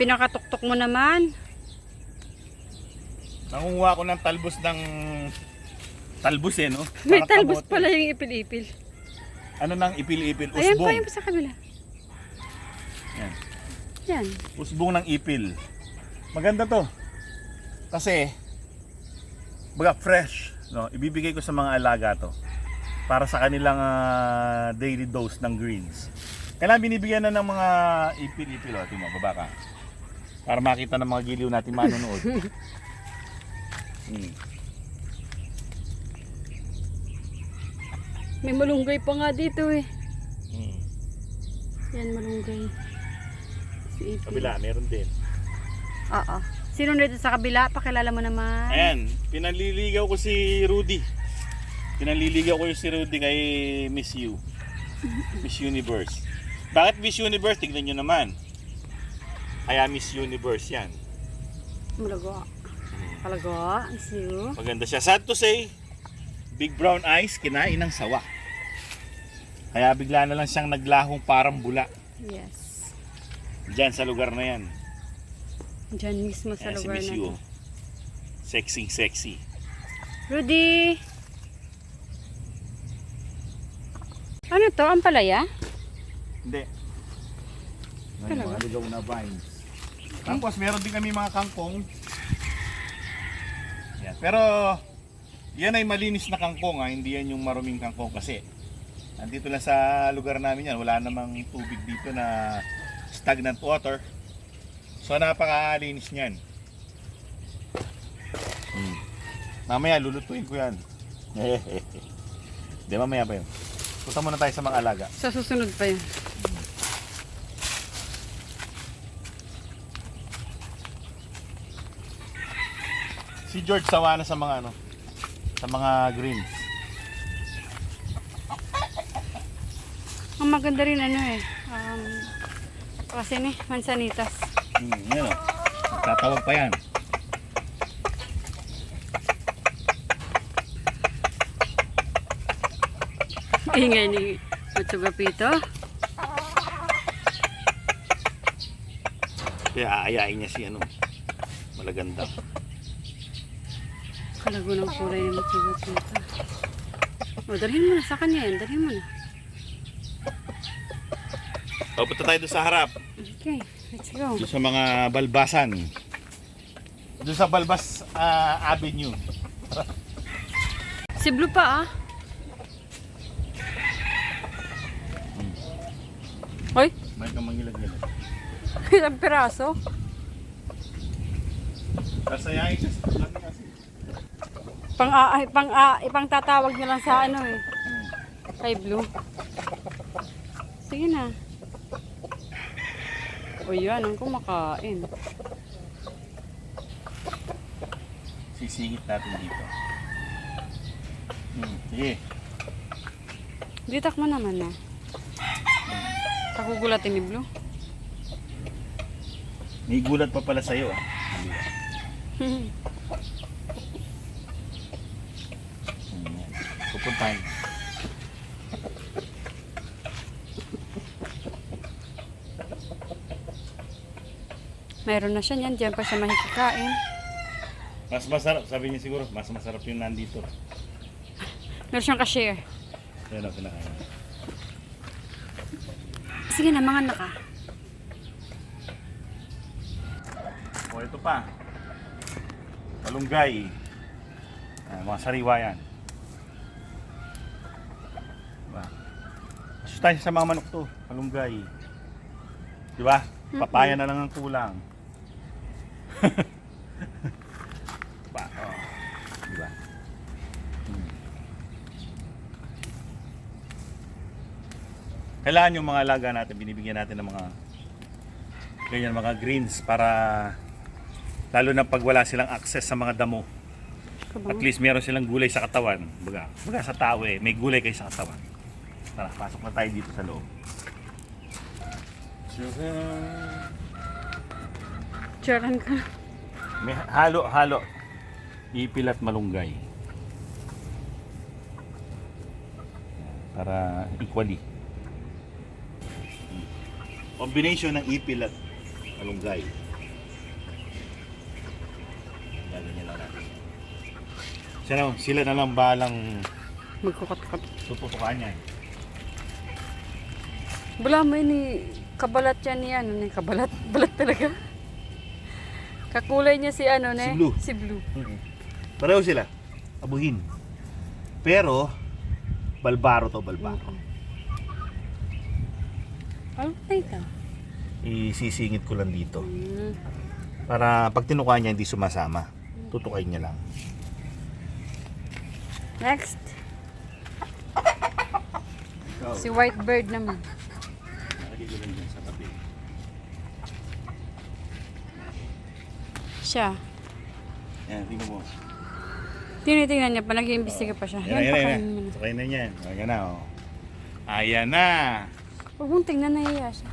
Pinakatuktok mo naman. Nangunguha ko ng talbos ng talbos eh, no? May Parang talbos kamote. pala yung ipil-ipil. Ano nang ipil-ipil? Ayan Usbong. pa yung sa kabila. Yan. Yan. Usbong ng ipil. Maganda to. Kasi, baga fresh. No? Ibibigay ko sa mga alaga to. Para sa kanilang ah, daily dose ng greens. Kailangan binibigyan na ng mga ipil-ipil. O, tingnan mo, baba ka. Para makita ng mga giliw natin manonood. hmm. May malunggay pa nga dito eh. Hmm. Yan, malunggay. Si ipil. Kabila, meron din. Oo. Sino nito sa kabila? Pakilala mo naman. Ayan, pinaliligaw ko si Rudy. Pinaliligaw ko yung si Rudy kay Miss You. Miss Universe. Bakit Miss Universe? Tignan nyo naman. Kaya Miss Universe yan. Malago. Palago. Siyo. Maganda siya. Sad to say, big brown eyes, kinain ng sawa. Kaya bigla na lang siyang naglahong parang bula. Yes. Diyan sa lugar na yan. Diyan mismo sa Ayan si lugar Miss na You. to. Sexy, sexy. Rudy! Ano to? Ang palaya? Hindi. Talaga? mga ligaw na vines. Tapos meron din kami mga kangkong. Yan. Pero yan ay malinis na kangkong ha. Hindi yan yung maruming kangkong kasi nandito lang sa lugar namin yan. Wala namang tubig dito na stagnant water. So napakalinis niyan. Hmm. Mamaya lulutuin ko yan. Hindi mamaya pa yun. Punta muna tayo sa mga alaga. Sa susunod pa yun. Si George sawa na sa mga ano, sa mga greens. Ang maganda rin ano eh. Um, kasi ni, mansanitas. Hmm, yan o. Tatawag pa yan. Ingay ni Matsugapito. Kaya aayain niya si ano, malaganda. Kalago ng kulay ni Matsugapito. O, dalhin mo na sa kanya yan. Dalhin mo na. O, punta tayo doon sa harap. Okay, let's go. Doon sa mga balbasan. Doon sa Balbas ah, Avenue. Si Blue pa ah. Hoy, May kang mangilag-gilag. isang piraso. Kasayain ka sa ano kasi. Pang, ah, ay, pang, ah, ipang tatawag nyo lang sa ano eh. Kay Blue. Sige na. O yan, ang kumakain. Sisingit natin dito. Hmm, sige. Ditak mo naman na. Kakugulatin ni Blue. May gulat pa pala sa'yo ah. Hmm, Pupuntahin. Mayroon na siya niyan. Diyan pa siya mahikikain. Mas masarap, sabi niya siguro, mas masarap yung nandito. Meron siyang ka-share. Yan ang kinakain. Sige na, mga naka. O ito pa. Malunggay. Ah, mga sariwa yan. Masustansya sa mga manok to. Malunggay. Diba? Papaya na lang ang kulang. diba? Oh. Diba? Hmm. Kailangan yung mga alaga natin, binibigyan natin ng mga ganyan mga greens para lalo na pag wala silang access sa mga damo. At least meron silang gulay sa katawan. Baga, baga sa tao eh, may gulay kayo sa katawan. Tara, pasok na tayo dito sa loob. Charan ka. May halo-halo. Ipil at malunggay. Para equally. Combination ng ipil at malunggay. Gaganyan lang natin. Sila, sila na lang balang Magkukot-kot. tututukan niya. Wala mo ini kabalat yan ni ano ni kabalat. Balat talaga. Kakulay niya si ano ne? Si Blue. Si Blue. Pareho sila. Abuhin. Pero, balbaro to, balbaro. Ano tayo ka? Isisingit ko lang dito. Hmm. Para pag tinuka niya, hindi sumasama. Tutukain niya lang. Next. Si White Bird naman. Ko lang dyan sa tabi. Siya. Yan, tingnan mo. Tinitingnan niya pa, nag-iimbestiga pa siya. Yan, yan, yan. Tukain na niyan. Ayan na, oh. Ayan na. Huwag mong tingnan, nahiya siya.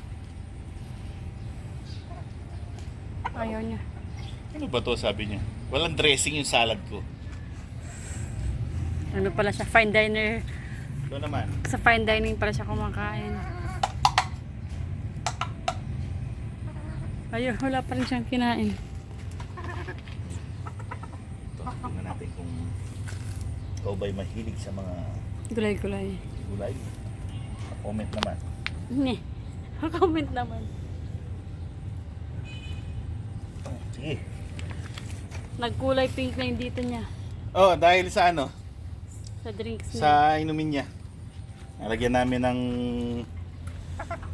Ayaw niya. Ano ba to sabi niya? Walang dressing yung salad ko. Ano pala siya, fine diner. Ito naman. Sa fine dining pala siya kumakain. Ayun, wala pa rin siyang kinain. Ito, tingnan natin kung ikaw ba'y mahilig sa mga Gulay-gulay. gulay. Comment naman. Hindi. Comment naman. Oh, sige. Nagkulay pink na yung dito niya. Oh, dahil sa ano? Sa drinks niya. Sa inumin niya. Nalagyan namin ng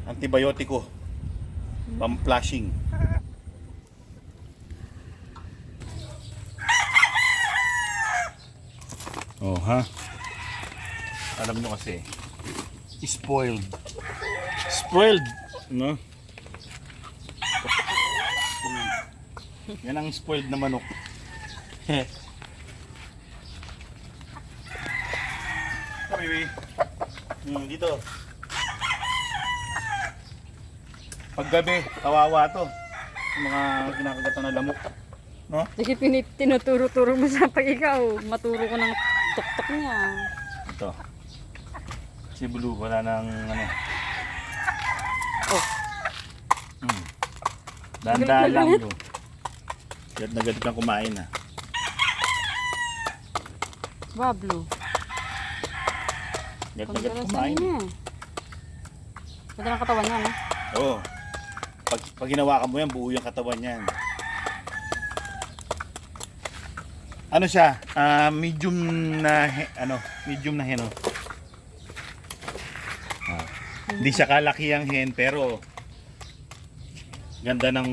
antibiotiko. Pam-flushing. Oh, ha? Alam nyo kasi, spoiled. Spoiled, no? Yan ang spoiled na manok. Kami, baby. Hmm, dito. Paggabi, kawawa to. Yung mga kinakagatan na lamok. No? Sige, tinuturo-turo mo sa pag ikaw. Maturo ko ng tuktok niya. Ito. Si Blue, wala nang ano. Oh. Hmm. Dahan-dahan lang bro. Gad na gad kang kumain ha. Bablo. Gad na Ang gad galas kumain. niya. Ganda ng katawan niya, no? Oo. Pag, pag hinawakan mo yan, buo yung katawan niyan. Ano siya? Ah, medium na he- ano, medium na hen. oh. Ah, Hindi siya kalaki ang hen pero ganda ng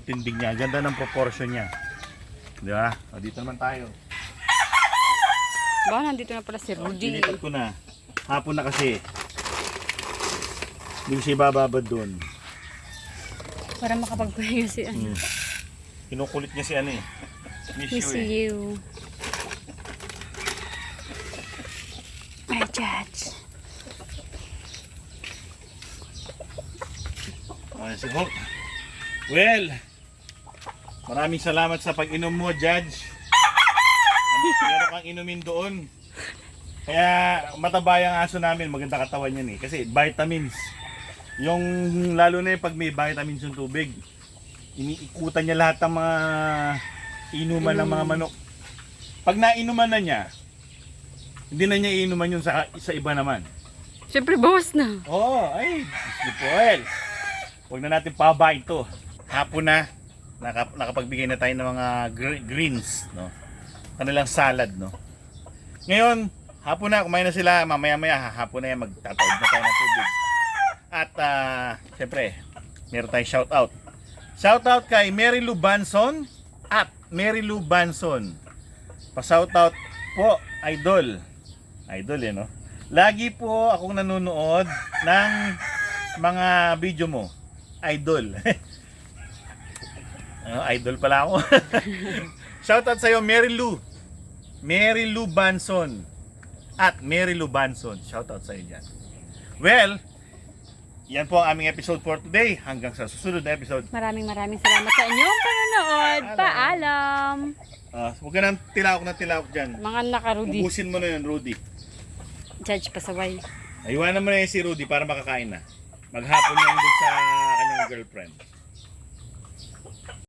tindig niya, ganda ng proportion niya. Di ba? O, dito naman tayo. Ba, nandito na pala si Oh, Rudy. Dilipat ko na. Hapon na kasi. Hindi ko siya ibababad doon. Para makapagpahinga si ano. Hmm. Kinukulit niya si ano eh. Miss, Miss you you. My judge. Ayan si Hulk. Well, maraming salamat sa pag-inom mo, Judge. Meron kang inumin doon. Kaya mataba yung aso namin, maganda katawan yan eh. Kasi vitamins. Yung lalo na yung pag may vitamins yung tubig, iniikutan niya lahat ng mga inuman ng mga manok. Pag nainuman na niya, hindi na niya iinuman yun sa, sa iba naman. Siyempre, bawas na. Oo, oh, ay, Mr. Joel. Huwag na natin pababain to. Hapon na, naka, nakapagbigay na tayo ng mga gre- greens, no? Kanilang salad, no? Ngayon, hapon na, kumain na sila, mamaya-maya, hapon na yan, magtataod na tayo ng tubig. At, ah, syempre, meron tayong shoutout. Shoutout kay Mary Lou Banson at Mary Lou Banson. Pa-shoutout po, idol. Idol, eh, no? Lagi po akong nanonood ng mga video mo. Idol. Ano, idol pala ako. Shoutout sa'yo, Mary Lou. Mary Lou Banson. At Mary Lou Banson. Shoutout sa'yo dyan. Well, yan po ang aming episode for today. Hanggang sa susunod na episode. Maraming maraming salamat sa inyong panonood. Paalam. Uh, huwag ka nang tilawak na tilawak dyan. Mga naka-Rudy. Ubusin mo na yun, Rudy. Judge pasaway. Ayuwanan mo na yun si Rudy para makakain na. Maghapon yan doon sa kanyang girlfriend.